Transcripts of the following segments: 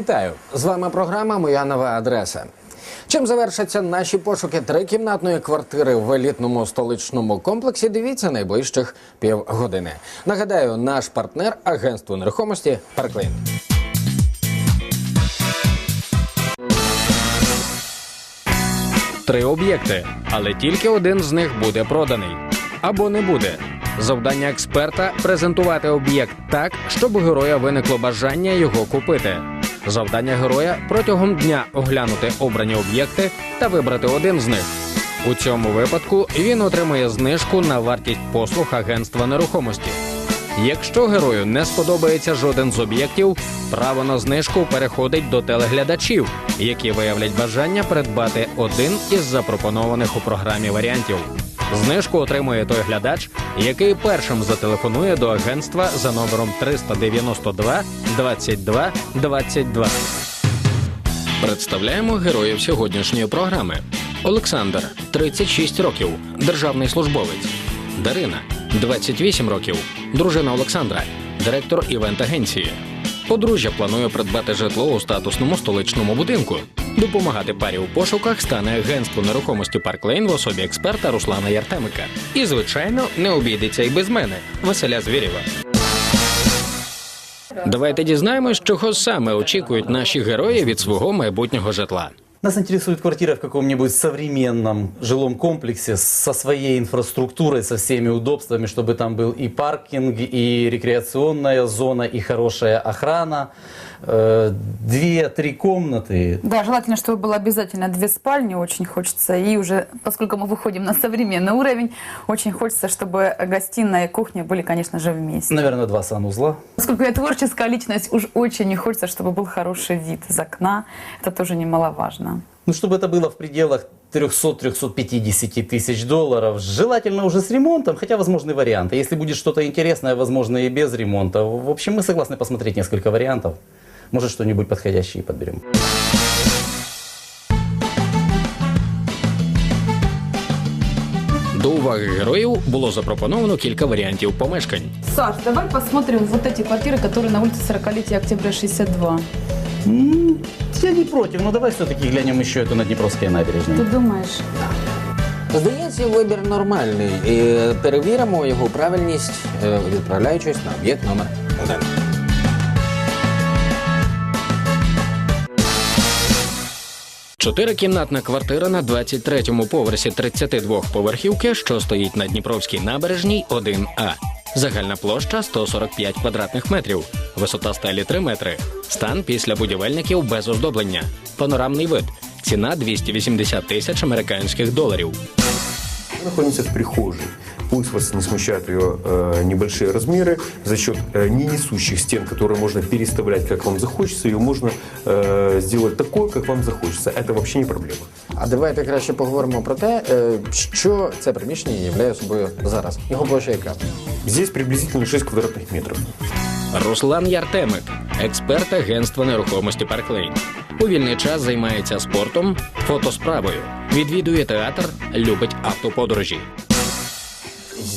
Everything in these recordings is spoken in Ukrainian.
Вітаю! З вами програма Моя нова адреса. Чим завершаться наші пошуки трикімнатної квартири в елітному столичному комплексі? Дивіться найближчих півгодини. Нагадаю, наш партнер агентство нерухомості Парклейн. Три об'єкти, але тільки один з них буде проданий або не буде. Завдання експерта презентувати об'єкт так, щоб у героя виникло бажання його купити. Завдання героя протягом дня оглянути обрані об'єкти та вибрати один з них. У цьому випадку він отримує знижку на вартість послуг агентства нерухомості. Якщо герою не сподобається жоден з об'єктів, право на знижку переходить до телеглядачів, які виявлять бажання придбати один із запропонованих у програмі варіантів. Знижку отримує той глядач, який першим зателефонує до агентства за номером 392 22 22. Представляємо героїв сьогоднішньої програми. Олександр 36 років, державний службовець. Дарина 28 років, дружина Олександра, директор івент-агенції. Подружжя планує придбати житло у статусному столичному будинку. Допомагати парі у пошуках стане агентство нерухомості Парклейн в особі експерта Руслана Яртемика. І, звичайно, не обійдеться і без мене, Василя Звірєва. Давайте дізнаємось, чого саме очікують наші герої від свого майбутнього житла. Нас интересует квартира в каком-нибудь современном жилом комплексе со своей инфраструктурой, со всеми удобствами, чтобы там был и паркинг, и рекреационная зона, и хорошая охрана. Две-три комнаты. Да, желательно, чтобы было обязательно две спальни, очень хочется. И уже, поскольку мы выходим на современный уровень, очень хочется, чтобы гостиная и кухня были, конечно же, вместе. Наверное, два санузла. Поскольку я творческая личность, уж очень не хочется, чтобы был хороший вид из окна. Это тоже немаловажно. Ну, чтобы это было в пределах 300-350 тысяч долларов. Желательно уже с ремонтом, хотя возможны варианты. Если будет что-то интересное, возможно и без ремонта. В общем, мы согласны посмотреть несколько вариантов. Может, что-нибудь подходящее и подберем. До уваги героїв було запропоновано кілька варіантів помешкань. Саш, давай посмотрим вот эти квартиры, которые на улице 40-летия Октября 62. М, Я не против, но давай все-таки глянем еще эту на Днепровской набережной. Ты думаешь? Здається, вибір нормальний. І перевіримо його правильність, е, відправляючись на об'єкт номер 1. Чотирикімнатна квартира на 23-му поверсі 32 поверхівки, що стоїть на Дніпровській набережній 1А. Загальна площа 145 квадратних метрів, висота стелі 3 метри. Стан після будівельників без оздоблення. Панорамний вид. Ціна 280 тисяч американських доларів. Она находится в прихожей Пусть вас не смущают ее э, небольшие размеры. За счет э, не несущих стен, которые можно переставлять, как вам захочется, ее можно э, сделать такой, как вам захочется. Это вообще не проблема. А давайте краще поговоримо про те, е, що це приміщення являє собою зараз. Його площа яка? Здесь приблизительно 6 квадратных метров. Руслан Яртемик, експерт агентства нерухомості Парклейн. У вільний час займається спортом, фотосправою, відвідує театр, любить автоподорожі.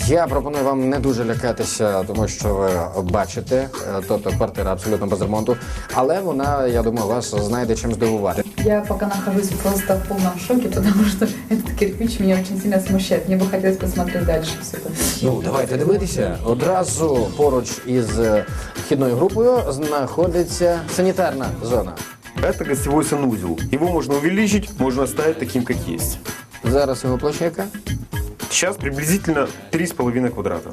Я пропоную вам не дуже лякатися, тому що ви бачите, е, тобто квартира абсолютно без ремонту, але вона, я думаю, вас знайде чим здивувати. Я пока нахожусь просто в полном шоке, потому что этот кирпич меня очень сильно смущает. Мне бы хотелось посмотреть дальше все это. Ну, давайте дивитися. Одразу поруч із е, вхідною групою знаходиться санітарна зона. Это гостевой санузел. Его можно увеличить, можно оставить таким, как есть. Зараз його площа яка? Сейчас приблизительно 3,5 квадрата.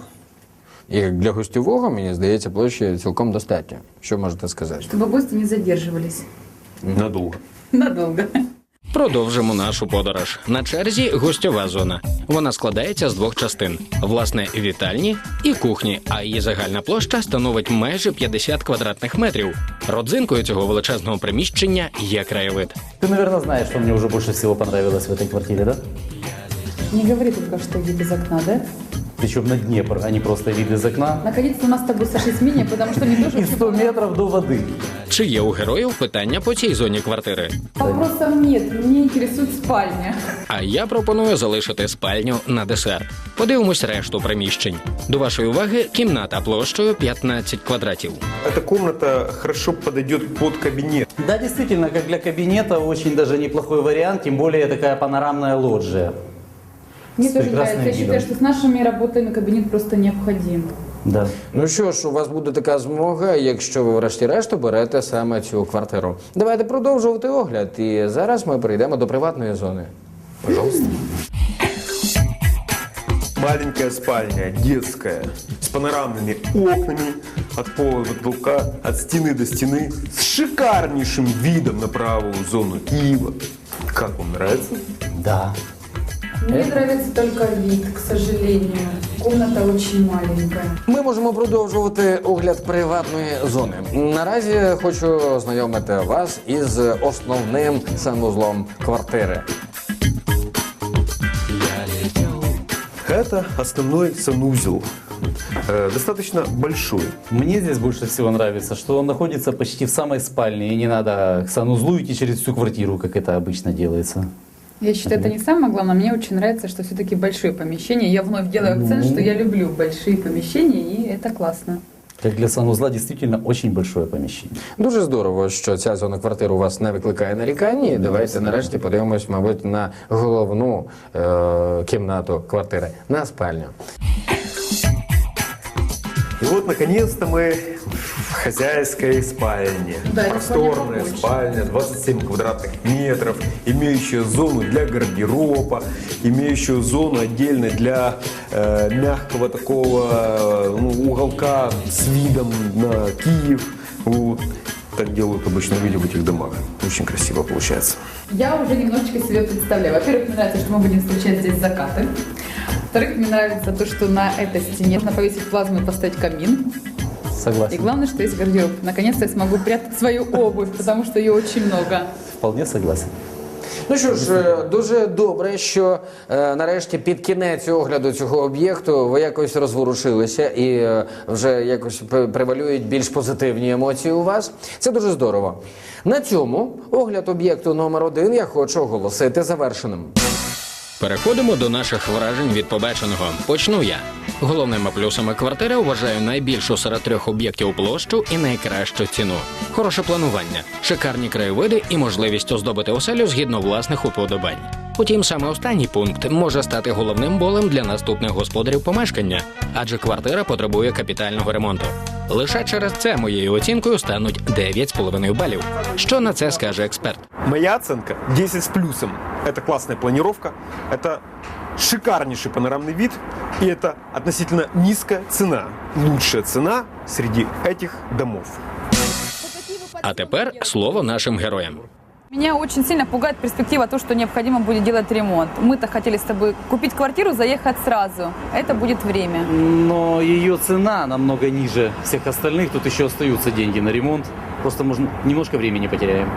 І для гостьового, мені здається, площі цілком достатньо. Що можете сказати? Чтобы гости не задерживались Надолго. надолго. Продовжимо нашу подорож. На черзі гостьова зона. Вона складається з двох частин: власне, вітальні і кухні. А її загальна площа становить майже 50 квадратних метрів. Родзинкою цього величезного приміщення є краєвид. Ты, наверное, знаешь, что мне уже больше всего понравилось в этой квартире, да? Не говори только, что вид из окна, да? Причем на Днепр, а не просто вид из окна. Наконец-то у нас с тобой сошлись мнения, потому что мне тоже... И 100 метров до воды. Чи є у героїв питання по цій зоні квартири? Вопросов нет, мне интересует спальня. А я пропоную залишити спальню на десерт. Подивимось решту приміщень. До вашої уваги кімната площею 15 квадратів. Эта комната хорошо подойдет под кабинет. Да, действительно, как для кабинета очень даже неплохой вариант, тем более такая панорамная лоджия. Мне С тоже прекрасным нравится. Я считаю, видом. что с нашими работами кабинет просто необходим. Да. Ну що ж, у вас буде така змога, якщо ви врешті-решт берете саме цю квартиру. Давайте продовжувати огляд. І зараз ми прийдемо до приватної зони. Пожалуйста. Маленькая спальня, детская, с панорамными окнами от пола до потолка, от стены до стены, с шикарнейшим видом на правую зону Киева. Как вам нравится? Да. Мне нравится только вид, к сожалению. Комната очень маленькая. Ми можемо продовжувати огляд приватної зони. Наразі хочу знайомити вас із основним санузлом квартири. Это основной санузел. Э, достаточно большой. Мне здесь больше всего нравится, что он находится почти в самой спальне, и не надо к санузлу идти через всю квартиру, как это обычно делается. Я считаю, это не самое главное. Мне очень нравится, что все-таки большое помещение. Я вновь делаю акцент, что я люблю большие помещения, и это классно. Как для санузла действительно очень большое помещение. Дуже здорово, що ця зона квартири у вас не викликає нарікань. І Давайте нарешті подивимось, мабуть, на головну е- кімнату квартири на спальню. И вот, наконец-то, мы в хозяйской спальне. Да, Просторная спальня, 27 квадратных метров, имеющая зону для гардероба, имеющую зону отдельно для э, мягкого такого э, ну, уголка с видом на Киев. Вот. Так делают обычно люди в этих домах. Очень красиво получается. Я уже немножечко себе представляю. Во-первых, мне нравится, что мы будем встречать здесь закаты. Во-вторых, мне нравится то, что на этой стене можно повесить плазму и поставить камин. И Согласен. главное, что есть гардероб. Наконец-то я смогу прятать свою обувь, потому что ее очень много. Вполне согласен. Ну що ж, е, дуже добре, що е, нарешті під кінець огляду цього об'єкту ви якось розворушилися і е, вже якось превалюють більш позитивні емоції у вас. Це дуже здорово. На цьому огляд об'єкту номер один я хочу оголосити завершеним. Переходимо до наших вражень від побаченого. Почну я. Головними плюсами квартири вважаю найбільшу серед трьох об'єктів площу і найкращу ціну. Хороше планування, шикарні краєвиди і можливість оздобити оселю згідно власних уподобань. Утім, саме останній пункт може стати головним болем для наступних господарів помешкання, адже квартира потребує капітального ремонту. Лише через це моєю оцінкою стануть 9,5 балів. Що на це скаже експерт? Моя оценка 10 с плюсом. Это классная планировка, это шикарнейший панорамный вид, и это относительно низкая цена. Лучшая цена среди этих домов. А тепер слово нашим героям. Меня очень сильно пугает перспектива то, что необходимо будет делать ремонт. Мы-то хотели с тобой купить квартиру, заехать сразу. Это будет время. Но ее цена намного ниже всех остальных. Тут еще остаются деньги на ремонт. Просто можно немножко времени потеряем.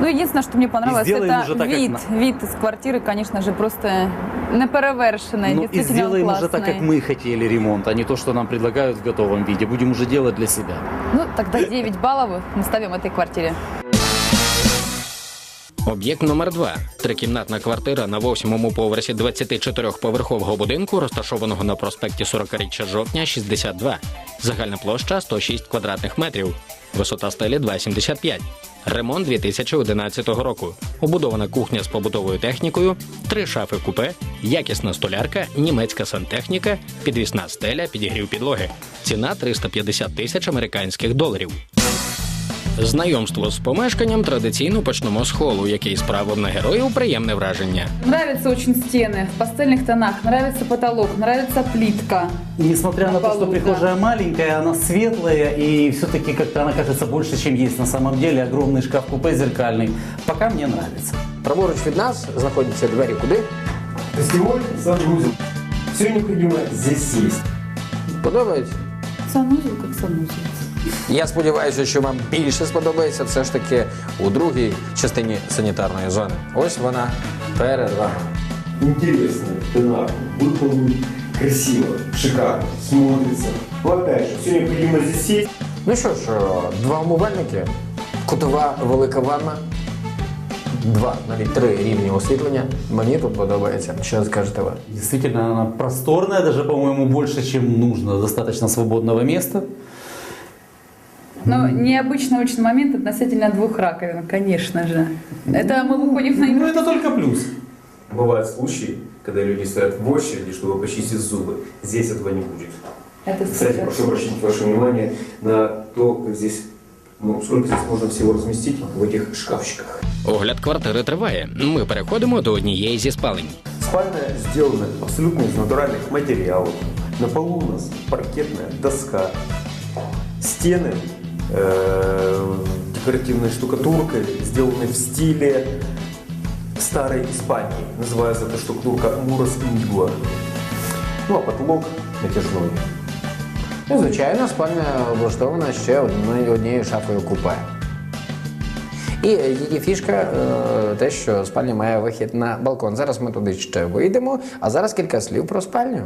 Ну, единственное, что мне понравилось, сделаем это уже так, как вид. на- Вид из квартиры, конечно же, просто неперевершенный. Ну и действительно сделаем он уже так, как классный. мы хотели ремонт, а не то, что нам предлагают в готовом виде. Будем уже делать для себя. Ну, тогда 9 баллов мы ставим этой квартире. Об'єкт номер 2 Трикімнатна квартира на восьмому поверсі 24-поверхового будинку, розташованого на проспекті 40-річчя жовтня, 62. Загальна площа 106 квадратних метрів. Висота стелі 2,75. Ремонт 2011 року. Убудована кухня з побутовою технікою, три шафи купе, якісна столярка, німецька сантехніка, підвісна стеля, підігрів підлоги. Ціна 350 тисяч американських доларів. Знайомство з помешканням традиційно почнемо з холу, який справив на героїв приємне враження. Нравятся очень стены в пастельных тонах, нравится потолок, нравится плитка. И несмотря на, На то, что полу, да. прихожая маленькая, она светлая, и все-таки как-то она кажется больше, чем есть на самом деле. Огромный шкаф-купе зеркальный. Пока мне нравится. Праворуч від нас знаходяться двері куди? Гостевой санузел. Все необходимое здесь есть. Подобається? Санузел как санузел. Я сподіваюся, що вам більше сподобається все ж таки у другій частині санітарної зони. Ось вона перед вами. Интересный тонар, выполнен красиво, шикарно, смотрится. Но опять же, все здесь есть. Ну що ж, два умивальники, кутова велика ванна. два, навіть три рівні освітлення. Мені тут подобається. Що скажете ви? Действительно, она просторная, даже, по-моему, больше, чем нужно. Достаточно свободного места. Но необычный очень момент относительно двух раковин, конечно же. Это мы выходим на Ну, это только плюс. Бывают случаи, когда люди стоят в очереди, чтобы почистить зубы. Здесь этого не будет. Это Кстати, супер. прошу обратить ваше внимание на то, как здесь, ну, сколько здесь можно всего разместить в этих шкафчиках. Огляд квартири триває. Ми переходимо до однієї зі спалень. Спальня сделана абсолютно из натуральных материалов. На полу у нас паркетная доска. Стены э, декоративной штукатуркой сделаны в стиле старой Испании. Называется эта штукатурка Мурас Индиго. Ну а потолок натяжной. Ну, звичайно, спальня облаштована ще однією, однією шафою купе. І її фішка е, те, що спальня має вихід на балкон. Зараз ми туди ще вийдемо, а зараз кілька слів про спальню.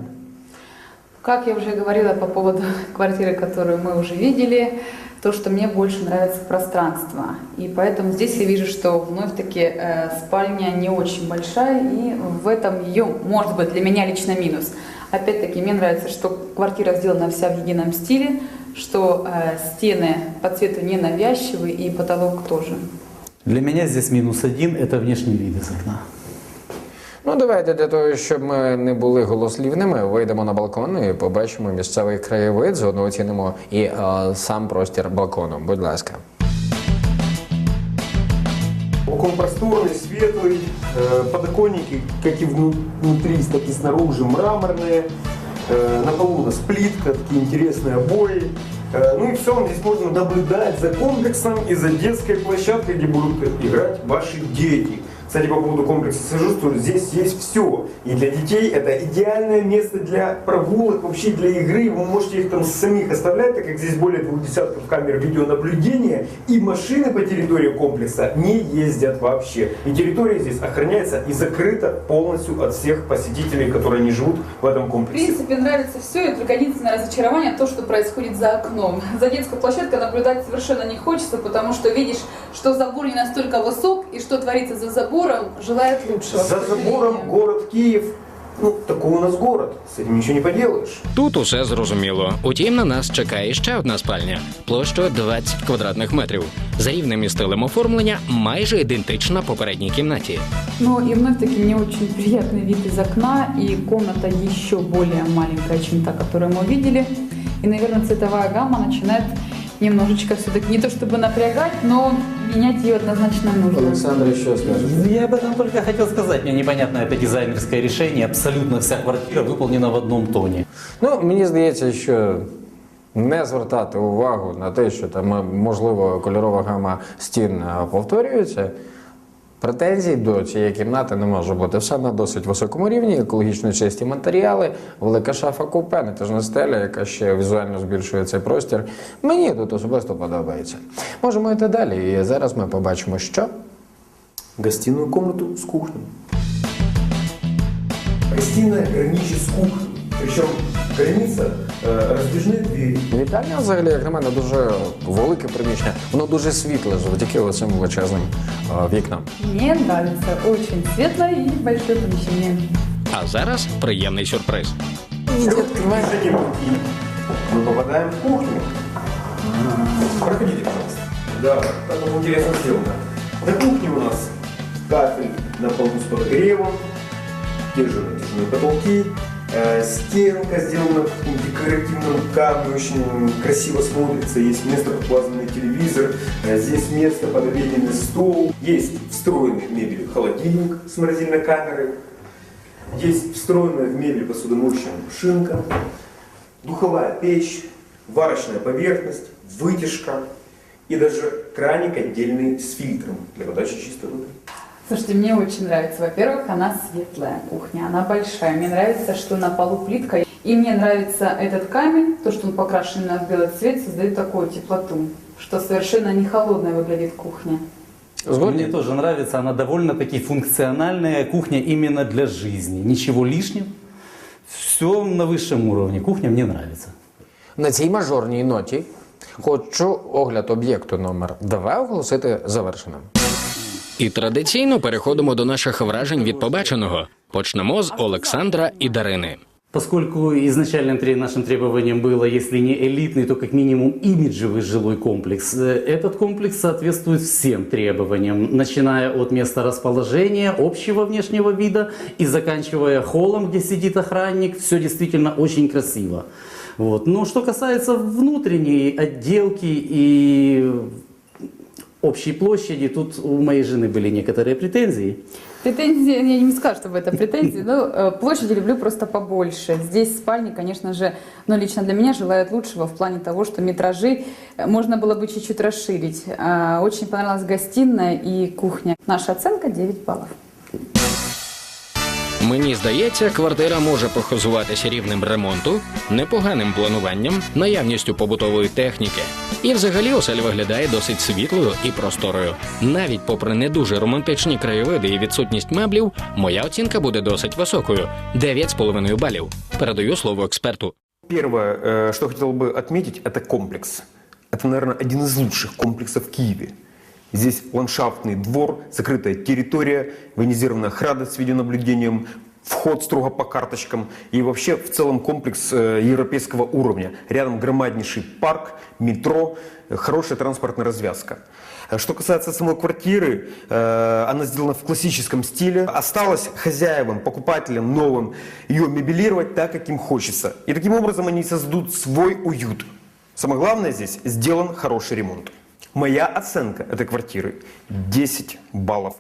Как я уже говорила по поводу квартиры, которую мы уже видели, то, что мне больше нравится пространство. И поэтому здесь я вижу, что вновь-таки э, спальня не очень большая, и в этом ее, может быть, для меня лично минус. Опять-таки, мне нравится, что квартира сделана вся в едином стиле, что э, стены по цвету не навязчивые, и потолок тоже. Для меня здесь минус один – это внешний вид из окна. Ну, давайте для того, щоб ми не були голослівними, вийдемо на балкон і побачимо місцевий краєвид, заодно оцінимо і е, сам простір балкону. Будь ласка. Балкон просторный, светлый, э, подоконники, как и вну- внутри, так и снаружи, мраморные. Э, на полу у нас плитка, такие интересные обои. Э, ну и в целом здесь можно наблюдать за комплексом и за детской площадкой, где будут играть ваши дети. Кстати, по поводу комплекса что здесь есть все. И для детей это идеальное место для прогулок, вообще для игры. Вы можете их там самих оставлять, так как здесь более двух десятков камер видеонаблюдения. И машины по территории комплекса не ездят вообще. И территория здесь охраняется и закрыта полностью от всех посетителей, которые не живут в этом В комплексе. принципе, нравится все, и только единственное разочарование то, что происходит за окном. За детской площадкой наблюдать совершенно не хочется, потому что видишь, что забор не настолько высок, и что творится за забором, желает лучшего. За к сожалению. забором город Киев. Ну, такой у нас город. С этим ничего не поделаешь. Тут усе зрозуміло. Утім, на нас чекає ще одна спальня площою 20 квадратних метрів. За рівнем і стилем оформлення майже ідентична попередній кімнаті. Ну и вновь-таки не очень приятный вид из окна, и комната еще более маленькая, чем та, которую мы видели. И, наверное, цветовая гамма начинает немножечко все-таки не то чтобы напрягать, но менять ее однозначно нужно. Олександр, що скажете? Я об этом только хотел сказать. Мне непонятно это дизайнерское решение. Абсолютно вся квартира выполнена в одном тоне. Ну, мені здається, що не звертати увагу на те, що там е, можливо кольорова гама стін е, повторюється. Претензій до цієї кімнати не може бути. Все на досить високому рівні, екологічно чисті матеріали, велика шафа купе, натяжна стеля, яка ще візуально збільшує цей простір. Мені тут особисто подобається. Можемо йти далі. І зараз ми побачимо, що Гостиную комнату с кухней. Гостиная граничит с кухней. Причем граница э, раздвижные двери. Вітальня взагалі, як на мене, дуже велике приміщення. Воно дуже світле завдяки оцим величезним е, вікнам. Мне нравится очень светлое и большое помещение. А зараз приємний сюрприз. Заходим и мы попадаем в кухню. Проходите, пожалуйста. Да, так вот интересно сделано. На кухне у нас кафель на полу с подогревом, те же натяжные потолки, э, стенка сделана в декоративном камне, очень красиво смотрится, есть место под плазменный телевизор, э, здесь место под обеденный стол, есть встроенный в мебель холодильник с морозильной камерой, есть встроенная в мебель посудомоечная машинка, духовая печь, варочная поверхность, вытяжка и даже краник отдельный с фильтром для подачи чистой воды. Слушайте, мне очень нравится. Во-первых, она светлая кухня, она большая. Мне нравится, что на полу плитка. И мне нравится этот камень, то, что он покрашен на белый цвет, создает такую теплоту, что совершенно не холодная выглядит кухня. Мне Згодні? тоже нравится. Она довольно-таки функциональная кухня именно для жизни. Ничего лишнего. Все на высшем уровне. Кухня мне нравится. На цій мажорній ноті хочу огляд об'єкту номер 2 оголосити завершеним. І традиційно переходимо до наших вражень від побаченого. Почнемо з Олександра і Дарини. Поскольку изначальным тре- нашим требованием было, если не элитный, то как минимум имиджевый жилой комплекс, э, этот комплекс соответствует всем требованиям, начиная от места расположения, общего внешнего вида и заканчивая холлом, где сидит охранник, все действительно очень красиво. Вот. Но что касается внутренней отделки и общей площади, тут у моей жены были некоторые претензии. Претензии, я не скажу, чтобы это претензии, но э, площади люблю просто побольше. Здесь спальни, конечно же, ну лично для меня желают лучшего в плане того, что метражи э, можно было бы чуть-чуть расширить. А, Очень понравилась гостиная и кухня. Наша оценка 9 баллов. Мені здається, квартира може похизуватися рівнем ремонту, непоганим плануванням, наявністю побутової техніки. І взагалі оселя виглядає досить світлою і просторою. Навіть попри не дуже романтичні краєвиди і відсутність меблів, моя оцінка буде досить високою 9,5 балів. Передаю слово експерту. Первое, э, что хотел бы отметить, это комплекс. Это, наверное, один из лучших комплексов в Киеве. Здесь ландшафтный двор, закрытая территория, военизированная охрана с видеонаблюдением, вход строго по карточкам и вообще в целом комплекс э, европейского уровня. Рядом громаднейший парк, метро, э, хорошая транспортная развязка. Э, Что касается самой квартиры, э, она сделана в классическом стиле. Осталось хозяевам, покупателям новым ее мебелировать так, как им хочется. И таким образом они создадут свой уют. Самое главное здесь сделан хороший ремонт. Моя оценка этой квартиры 10 баллов.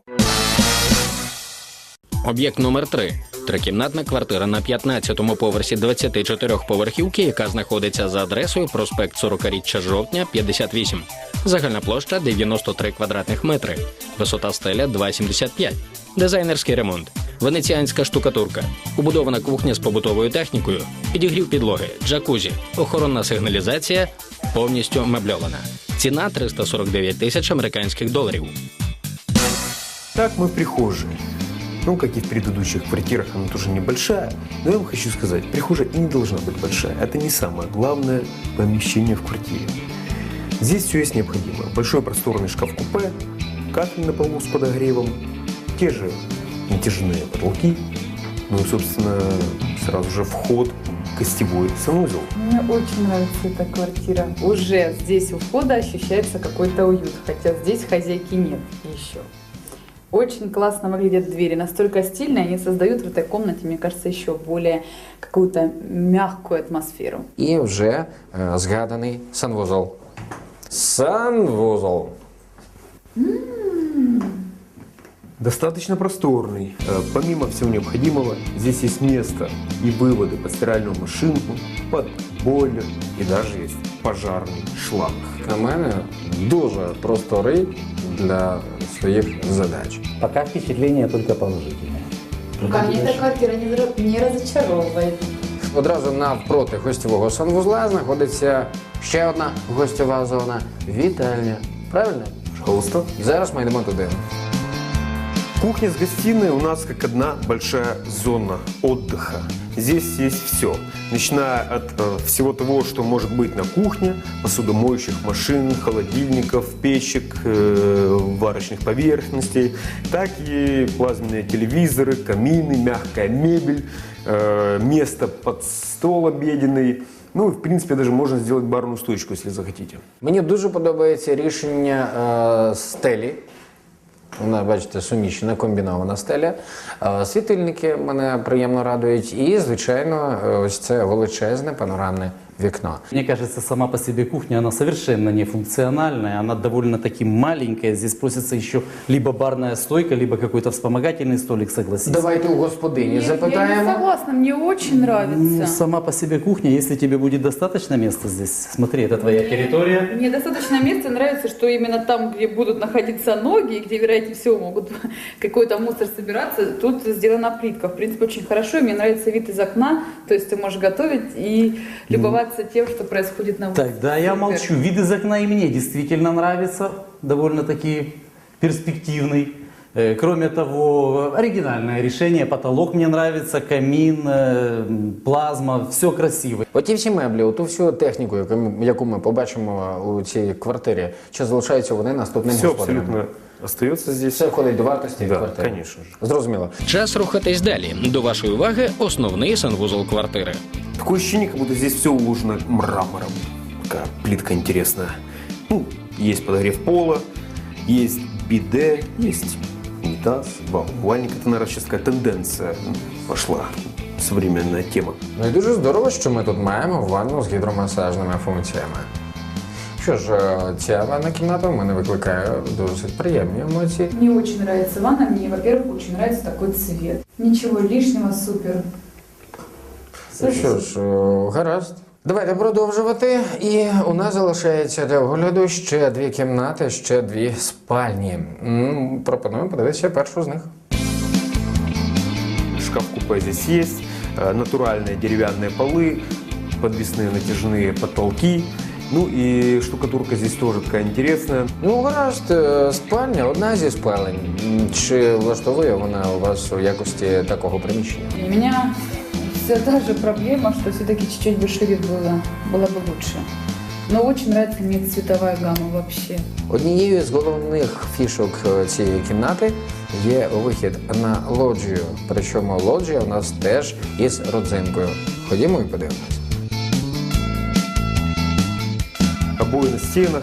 Об'єкт номер 3 Трикімнатна квартира на 15-му поверсі 24-поверхівки, яка знаходиться за адресою проспект 40-річчя жовтня, 58. Загальна площа 93 квадратних метри, висота стеля 2,75. Дизайнерський ремонт, венеціанська штукатурка, убудована кухня з побутовою технікою, підігрів підлоги, джакузі, охоронна сигналізація, повністю мебльована. Ціна 349 тисяч американських доларів. Так мы в прихожей. Ну, как и в предыдущих квартирах, она тоже небольшая. Но я вам хочу сказать, прихожая и не должна быть большая. Это не самое главное помещение в квартире. Здесь все есть необходимое. Большой просторный шкаф-купе, кафель на полу с подогревом, те же натяжные потолки, ну и, собственно, сразу же вход гостевой санузел. Мне очень нравится эта квартира. Уже здесь у входа ощущается какой-то уют, хотя здесь хозяйки нет еще. Очень классно выглядят двери, настолько стильные, они создают в этой комнате, мне кажется, еще более какую-то мягкую атмосферу. І вже е, згаданий санвузол. Санвузол. Достаточно просторный. Э, Помимо всего необходимого, здесь есть место и выводы под стиральную машинку, под бойлер и даже есть пожарный шланг. На мене дуже просторий для своїх задач. Пока впечатления только положительные. Меня эта квартира не, зра- не разочаровывает. Одразу навпроти гостьового санвузла знаходиться ще одна гостьова зона вітальня. Правильно? Пожалуйста. Зараз ми йдемо туди. Кухня с гостиной у нас как одна большая зона отдыха. Здесь есть все, начиная от э, всего того, что может быть на кухне, посудомоющих машин, холодильников, печек, э, варочных поверхностей, так и плазменные телевизоры, камины, мягкая мебель, э, место под стол обеденный. Ну и, в принципе, даже можно сделать барную стойку, если захотите. Мені дуже подобається рішення е, стелі. Вона, бачите, суміщена, комбінована стеля. Е, світильники мене приємно радують. І, звичайно, е, ось це величезне панорамне вікно. Мне кажется, сама по себе кухня, она совершенно не функциональная, она довольно-таки маленькая. Здесь просится еще либо барная стойка, либо какой-то вспомогательный столик, согласись. Давайте у господині запитаємо. согласна, мне очень Ну, сама по себе кухня, если тебе будет достаточно места здесь, смотри, это твоя территория. Мне достаточно места нравится, что именно там, где будут находиться ноги, где, вероятнее всего, могут какой-то мусор собираться, тут сделана плитка. В принципе, очень хорошо. И мне нравится вид из окна, то есть ты можешь готовить и любоваться тем, что происходит на улице. Тогда я Супер. молчу. Вид из окна и мне действительно нравится, довольно-таки перспективный. Э, Кроме того, оригинальное решение, потолок мне нравится, камин, э, плазма, все красиво. Оті всі меблі, оту всю техніку, яку ми, яку ми побачимо у цій квартирі, чи залишаються вони наступним Все господарем? абсолютно остается здесь. Все входить до вартості Да, квартири. конечно же. Зрозуміло. Час рухатись далі. До вашої уваги основний санвузол квартири. Такое ощущение, как будто здесь все уложено мрамором. Такая плитка интересная. Ну, есть подогрев пола, есть биде, есть унитаз, два. Это, наверное, сейчас такая тенденция пошла, современная тема. Ну і дуже здорово, що ми тут маємо ванну з гідромасажними функціями. Що ж, е, ця ванна кімната в мене викликає досить приємні емоції. Мне очень нравится ванна, мне, во-первых, очень нравится такой цвет. Ничего лишнего, супер. Ну що ж, е, гаразд. Давайте продовжувати. І у нас залишається для огляду ще дві кімнати, ще дві спальні. М, Пропоную подивитися першу з них. Шкаф-купе здесь есть, э, натуральные деревянные полы, подвесные натяжные потолки. Ну и штукатурка здесь тоже такая интересная. Ну, гаразд, е, спальня одна зі спалень. М, Чи влаштовує вона у вас у якості такого приміщення? У меня все та же проблема, что все-таки чуть-чуть бы шире было, было бы лучше. Но очень нравится мне цветовая гамма вообще. Однією з головних фішок е, цієї кімнати є вихід на лоджію. Причому лоджія у нас теж із родзинкою. Ходімо і подивимось. Обои на стенах,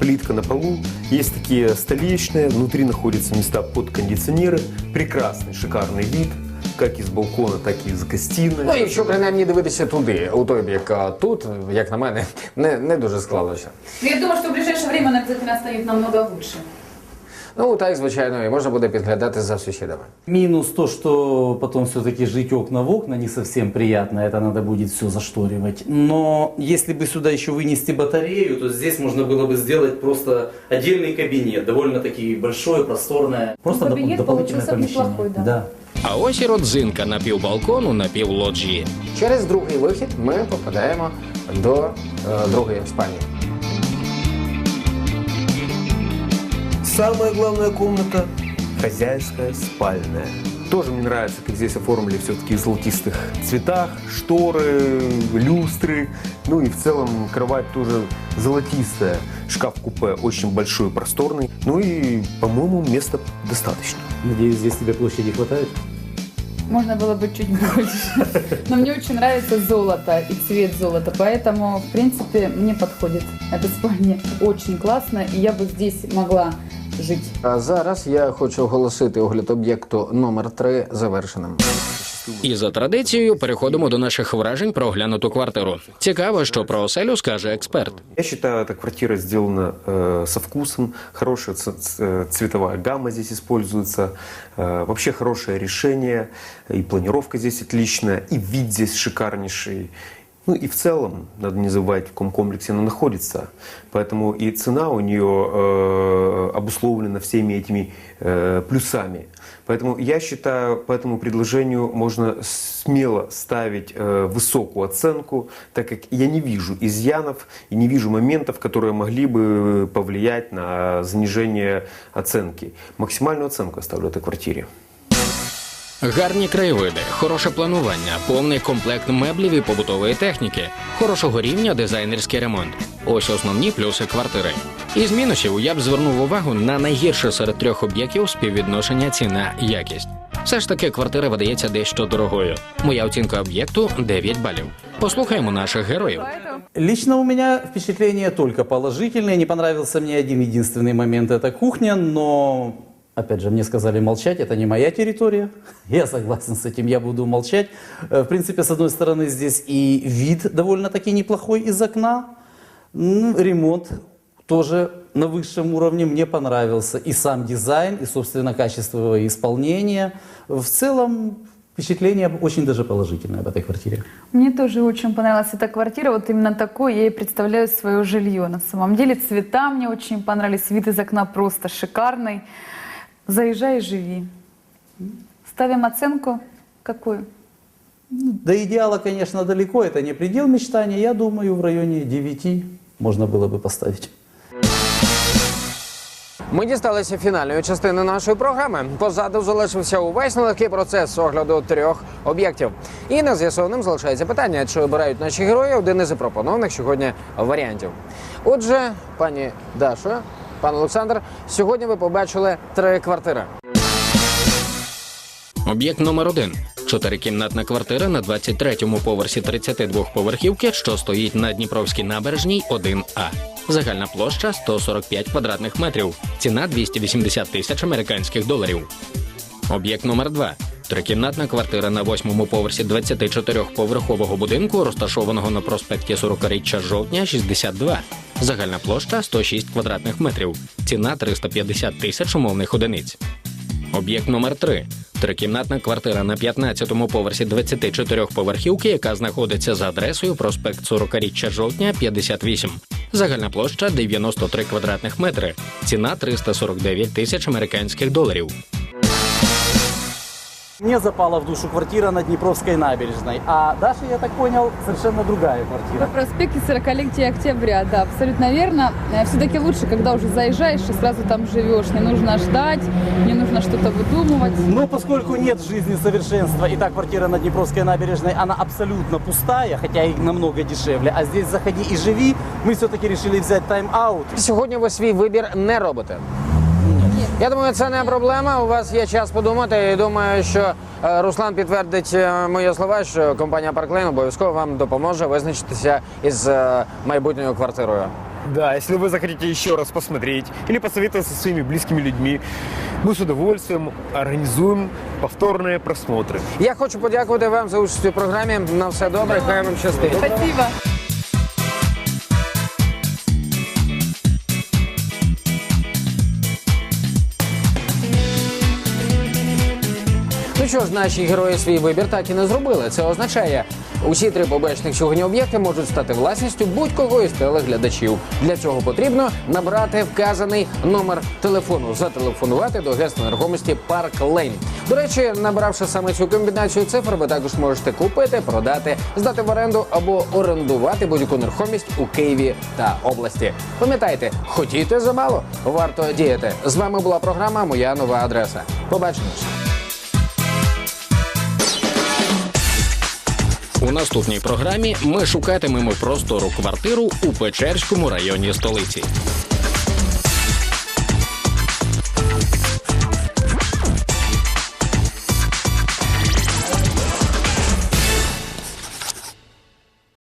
плитка на полу. Есть такие столичные, внутри находятся места под кондиционеры. Прекрасный, шикарный вид, как из балкона, так и из гостиной. Ну, якщо принаймні дивитися туди, у той бік, а тут, як на мене, не, не дуже склалося. Но я думаю, что в ближайшее время она обязательно станет намного лучше. Ну, так, звичайно, і можна буде підглядати за сусідами. Минус то, что потом все-таки жить окна в окна не совсем приятно, это надо будет все зашторивать. Но если бы сюда еще вынести батарею, то здесь можно было бы сделать просто отдельный кабинет, довольно-таки большое, просторное. Просто доп- кабинет дополнительное получился помещение. неплохой, да. да. А ось і родзинка на півбалкону на півлоджії. Через другий вихід ми попадаємо до е, другої спальні. Самая главная комната – хозяйская спальная. Тоже мне нравится, как здесь оформили все-таки в золотистых цветах, шторы, люстры. Ну и в целом кровать тоже золотистая. Шкаф-купе очень большой, просторный. Ну и, по-моему, места достаточно. Надеюсь, здесь тебе площади хватает? Можно было бы чуть больше. Но мне очень нравится золото и цвет золота, поэтому, в принципе, мне подходит эта спальня. Очень классно, и я бы здесь могла жить. А зараз я хочу оголосити огляд об'єкту номер 3 завершеним. І за традицією переходимо до наших вражень про оглянуту квартиру. Цікаво, що про оселю скаже експерт. Я считаю, эта квартира сделана э, со вкусом, хорошая ц- ц- э, цветовая гамма здесь используется, э, вообще хорошее решение, и планировка здесь отличная, и вид здесь шикарнейший. Ну и в целом, надо не забывать, в каком комплексе она находится. Поэтому и цена у нее э, обусловлена всеми этими э, плюсами. Поэтому я считаю, по этому предложению можно смело ставить э, высокую оценку, так как я не вижу изъянов и не вижу моментов, которые могли бы повлиять на занижение оценки. Максимальную оценку я ставлю этой квартире. Гарні краєвиди, хороше планування, повний комплект меблів і побутової техніки, хорошого рівня дизайнерський ремонт. Ось основні плюси квартири. Із мінусів я б звернув увагу на найгірше серед трьох об'єктів співвідношення ціна якість. Все ж таки квартира видається дещо дорогою. Моя оцінка об'єкту 9 балів. Послухаємо наших героїв. Лично у меня впечатления только положительные. Не понравился мне один единственный момент – это кухня, но, опять же, мне сказали молчать, это не моя территория. Я согласен с этим, я буду молчать. Э, В принципе, с одной стороны, здесь и вид довольно-таки неплохой из окна. М, Ремонт тоже на высшем уровне мне понравился. И сам дизайн, и, собственно, качество исполнения. В целом, впечатление очень даже положительное об этой квартире. Мне тоже очень понравилась эта квартира. Вот именно такой я и представляю свое жилье. На самом деле цвета мне очень понравились. Вид из окна просто шикарный. Заезжай и живи. Ставим оценку какую? До идеала, конечно, далеко, это не предел мечтаний. Я думаю, в районе 9 можно было бы поставить. Ми дісталися фінальної частини нашої програми. Позаду залишився увесь нелегкий процес огляду трьох об'єктів. І нез'ясованим залишається питання, чи обирають наші герої один із запропонованих сьогодні варіантів. Отже, пані Дашо, Пан Олександр, сьогодні ви побачили три квартири. Об'єкт номер 1 Чотирикімнатна квартира на 23-му поверсі 32 поверхівки, що стоїть на Дніпровській набережній 1А. Загальна площа 145 квадратних метрів. Ціна 280 тисяч американських доларів. Об'єкт номер 2 Трикімнатна квартира на восьмому поверсі 24-поверхового будинку, розташованого на проспекті 40-річчя жовтня 62. Загальна площа 106 квадратних метрів. Ціна 350 тисяч умовних одиниць. Об'єкт номер 3 Трикімнатна квартира на 15-му поверсі 24-поверхівки, яка знаходиться за адресою проспект 40-річчя жовтня 58. Загальна площа 93 квадратних метри. Ціна 349 тисяч американських доларів. Мне запала в душу квартира на Днепровской набережной. А Даша, я так понял, совершенно другая На квартира. проспекте 40-летия октября, да, абсолютно верно. Все-таки лучше, когда уже заезжаешь и сразу там живешь. Не нужно ждать, не нужно что-то выдумывать. Но поскольку нет в жизни совершенства, и та квартира на Днепровской набережной, она абсолютно пустая, хотя и намного дешевле, а здесь заходи и живи, мы все-таки решили взять тайм-аут. Сьогодні ви свій вибір не робите. Я думаю, це не проблема. У вас є час подумати. І думаю, що е, Руслан підтвердить е, мої слова, що компанія Парклейн обов'язково вам допоможе визначитися із е, майбутньою квартирою. Да, если вы захотите еще раз посмотреть или посоветоваться со своими близкими людьми, мы с удовольствием организуем повторные просмотры. Я хочу подякувати вам за участь у програмі. На все добре, хай вам щастить. Спасибо. Що ж, наші герої свій вибір так і не зробили. Це означає, усі три побачених сьогодні об'єкти можуть стати власністю будь-кого із телеглядачів. Для цього потрібно набрати вказаний номер телефону, зателефонувати до агентства нерухомості Парк Лейн. До речі, набравши саме цю комбінацію цифр, ви також можете купити, продати, здати в оренду або орендувати будь-яку нерухомість у Києві та області. Пам'ятайте, хотіте замало, варто діяти. З вами була програма Моя нова адреса. Побачимось. У наступній програмі ми шукатимемо простору квартиру у Печерському районі столиці.